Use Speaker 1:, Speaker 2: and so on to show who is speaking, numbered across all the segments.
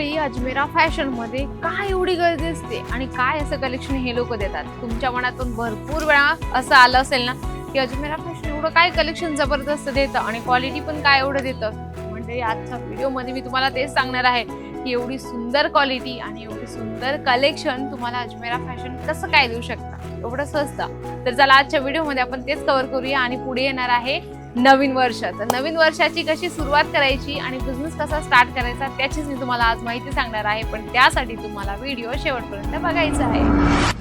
Speaker 1: मंडळी अजमेरा फॅशनमध्ये काय एवढी गर्दी असते आणि काय असं कलेक्शन हे लोक देतात? तुमच्या मनातून भरपूर वेळा असं आलं असेल ना की अजमेरा फॅशन एवढं काय कलेक्शन जबरदस्त देतं आणि क्वालिटी पण काय एवढं देतं? म्हणजे आजच्या व्हिडिओमध्ये मी तुम्हाला तेच सांगणार आहे की एवढी सुंदर क्वालिटी आणि एवढी सुंदर कलेक्शन तुम्हाला अजमेरा फॅशन कसं काय देऊ शकता? एवढं स्वस्त तर चला आजच्या व्हिडिओमध्ये आपण तेच कव्हर करूया आणि पुढे येणार आहे नवीन वर्ष. तर नवीन वर्षाची कशी सुरुवात करायची आणि बिझनेस कसा स्टार्ट करायचा त्याचीच मी तुम्हाला आज माहिती सांगणार आहे. पण त्यासाठी तुम्हाला व्हिडिओ शेवटपर्यंत बघायचा आहे.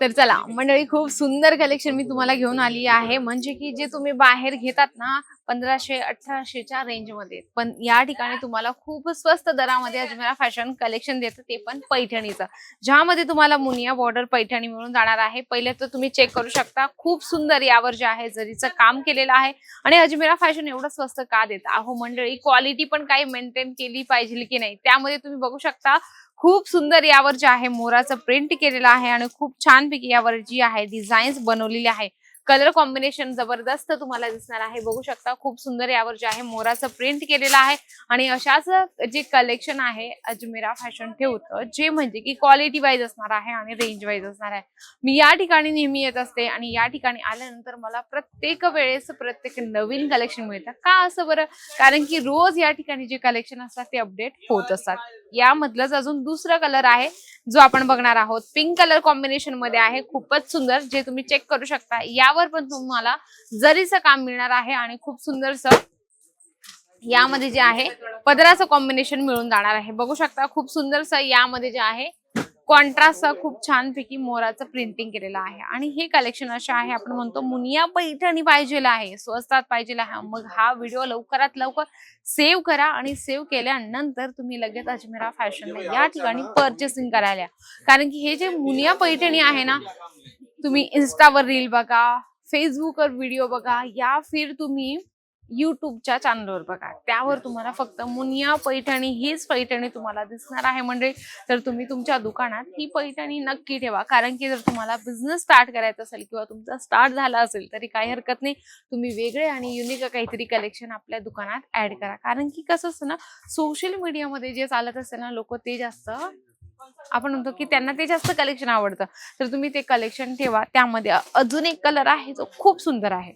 Speaker 1: तर चला मंडळी खूप सुंदर कलेक्शन मी तुम्हाला घेऊन आली आहे. म्हणजे की जे तुम्ही बाहेर घेतात ना पंधराशे अठराशेच्या रेंजमध्ये पण या ठिकाणी तुम्हाला खूप स्वस्त दरामध्ये अजमेरा फॅशन कलेक्शन देतं ते पण पैठणीचं. ज्यामध्ये तुम्हाला मुनिया बॉर्डर पैठणी मिळून जाणार आहे. पहिले तर तुम्ही चेक करू शकता. खूप सुंदर यावर जे आहे जरीचं काम केलेलं आहे. आणि अजमेरा फॅशन एवढं स्वस्त का देत? अहो मंडळी क्वालिटी पण काही मेंटेन केली पाहिजे की नाही? त्यामध्ये तुम्ही बघू शकता खूप सुंदर यावर जे आहे मोराचं प्रिंट केलेलं आहे. आणि खूप छानपैकी यावर जी आहे डिझाईन्स बनवलेली आहे. कलर कॉम्बिनेशन जबरदस्त तुम्हाला दिसणार आहे. बघू शकता खूप सुंदर यावर जे आहे मोराचं प्रिंट केलेलं आहे. आणि अशाच जे कलेक्शन आहे अजमेरा फॅशन ठेवतं जे म्हणजे की क्वालिटी वाईज असणार आहे आणि रेंज वाईज असणार आहे. मी या ठिकाणी नेहमी येत असते आणि या ठिकाणी आल्यानंतर मला प्रत्येक वेळेस प्रत्येक नवीन कलेक्शन मिळतं. का असं बरं? कारण की रोज या ठिकाणी जे कलेक्शन असतात ते अपडेट होत असतात. यामधलंच अजून दुसरा कलर आहे जो आपण बघणार आहोत. पिंक कलर कॉम्बिनेशनमध्ये आहे खूपच सुंदर जे तुम्ही चेक करू शकता. या यावर पण तुम्हाला जरीचं काम मिळणार आहे आणि खूप सुंदरसं यामध्ये जे आहे पदराचं कॉम्बिनेशन मिळून जाणार आहे. बघू शकता खूप सुंदरसं यामध्ये जे आहे कॉन्ट्रास्ट खूप छान पैकी मोराचं प्रिंटिंग केलेलं आहे. आणि हे कलेक्शन असं आहे आपण म्हणतो मुनिया पैठणी पाहिजेला आहे स्वस्तात पाहिजेला आहे. मग हा व्हिडिओ लवकरात लवकर सेव्ह करा आणि सेव्ह केल्यानंतर तुम्ही लगेच अजमेरा फॅशनला या ठिकाणी परचेसिंग करायला कारण की हे जे मुनिया पैठणी आहे ना तुम्ही इन्स्टावर रील बघा फेसबुकवर व्हिडिओ बघा या फिर तुम्ही युट्यूबच्या चॅनलवर बघा. त्यावर तुम्हाला फक्त मुनिया पैठणी हीच पैठणी तुम्हाला दिसणार आहे. म्हणजे तर तुम्ही तुमच्या दुकानात ही पैठणी नक्की ठेवा. कारण की जर तुम्हाला बिझनेस स्टार्ट करायचा असेल किंवा तुमचा स्टार्ट झाला असेल तरी काही हरकत नाही. तुम्ही वेगळे आणि युनिक काहीतरी कलेक्शन आपल्या दुकानात ऍड करा. कारण की कसं असतं ना सोशल मीडियामध्ये जे चालत असेल ना लोक ते जास्त आपण म्हणतो की त्यांना ते जास्त कलेक्शन आवडतं. तर तुम्ही ते कलेक्शन ठेवा. त्यामध्ये अजून एक कलर आहे जो खूप सुंदर आहे.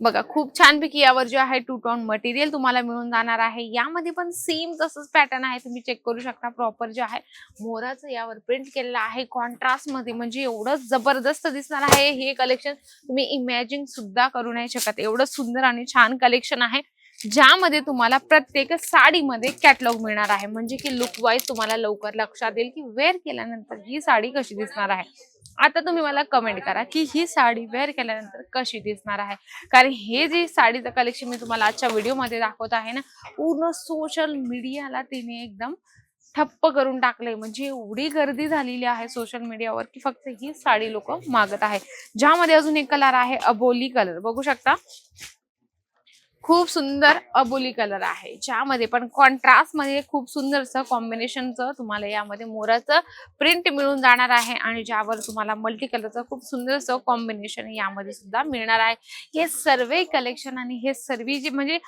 Speaker 1: बघा खूप छानपैकी यावर जे आहे टू टॉन मटेरियल तुम्हाला मिळून जाणार आहे. यामध्ये पण सेम तसंच पॅटर्न आहे. तुम्ही चेक करू शकता प्रॉपर जे आहे. मोराचं यावर प्रिंट केलेलं आहे. कॉन्ट्रास्टमध्ये म्हणजे एवढं जबरदस्त दिसणार आहे. हे कलेक्शन तुम्ही इमॅजिन सुद्धा करू नाही शकत. एवढं सुंदर आणि छान कलेक्शन आहे. ज्यामध्ये तुम्हाला प्रत्येक साडीमध्ये कॅटलॉग मिळणार आहे. म्हणजे की लुक वाईज तुम्हाला लवकर लक्षात येईल की वेअर केल्यानंतर ही साडी कशी दिसणार आहे. आता तुम्ही मला कमेंट करा की ही साडी वेअर केल्यानंतर कशी दिसणार आहे. कारण हे जे साडीचं कलेक्शन मी तुम्हाला आजच्या व्हिडिओमध्ये दाखवत आहे ना पूर्ण सोशल मीडियाला तिने एकदम ठप्प करून टाकले म्हणजे एवढी गर्दी झालेली आहे सोशल मीडियावर की फक्त ही साडी लोक मागत आहे. ज्यामध्ये अजून एक कलर आहे अबोली कलर बघू शकता? खूप सुंदर अबोली कलर आहे. ज्यामध्ये पण कॉन्ट्रास्टमध्ये खूप सुंदरसं कॉम्बिनेशनचं तुम्हाला यामध्ये मोराचं प्रिंट मिळून जाणार आहे आणि ज्यावर तुम्हाला मल्टी कलरचं खूप सुंदरचं कॉम्बिनेशन यामध्ये सुद्धा मिळणार आहे. हे सर्व कलेक्शन आणि हे सर्व जे म्हणजे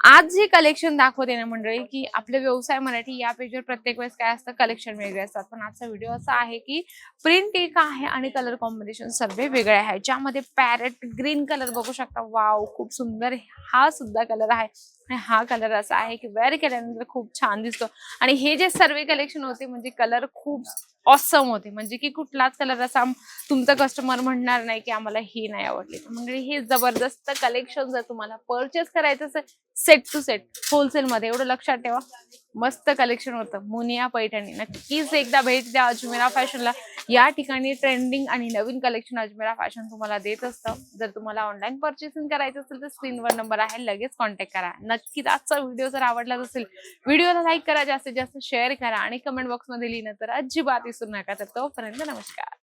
Speaker 1: आज जे कलेक्शन दाखवते ना मंडळी की आपले व्यवसाय मराठी या पेजवर प्रत्येक वेळेस काय असतं कलेक्शन वेगळे असतात. पण आजचा व्हिडिओ असा आहे की प्रिंट एक आहे आणि कलर कॉम्बिनेशन सर्व वेगळे आहे. ज्यामध्ये पॅरेट ग्रीन कलर बघू शकता. वाव खूप सुंदर हा सुद्धा कलर आहे. हा कलर असा आहे की वेअर केल्यानंतर खूप छान दिसतो. आणि हे जे सर्वे कलेक्शन होते म्हणजे कलर खूप ऑसम होते. म्हणजे की कुठलाच कलर असा तुमचं कस्टमर म्हणणार नाही की आम्हाला हे नाही आवडले. म्हणजे हे जबरदस्त कलेक्शन जर तुम्हाला परचेस करायचं असेल सेट टू सेट होलसेलमध्ये एवढं लक्षात ठेवा. मस्त कलेक्शन होतं. मुनिया पैठणी. नक्कीच एकदा भेट द्या अजमेरा फॅशनला. या ठिकाणी ट्रेंडिंग आणि नवीन कलेक्शन अजमेरा फॅशन तुम्हाला देत असतं. जर तुम्हाला ऑनलाईन परचेसिंग करायचं असेल तर स्क्रीनवर नंबर आहे लगेच कॉन्टॅक्ट करा. नक्कीच आजचा व्हिडिओ जर आवडला असेल व्हिडिओला लाईक करा जास्तीत जास्त शेअर करा आणि कमेंट बॉक्समध्ये लिहिणं तर अजिबात विसरू नका. तर तोपर्यंत नमस्कार.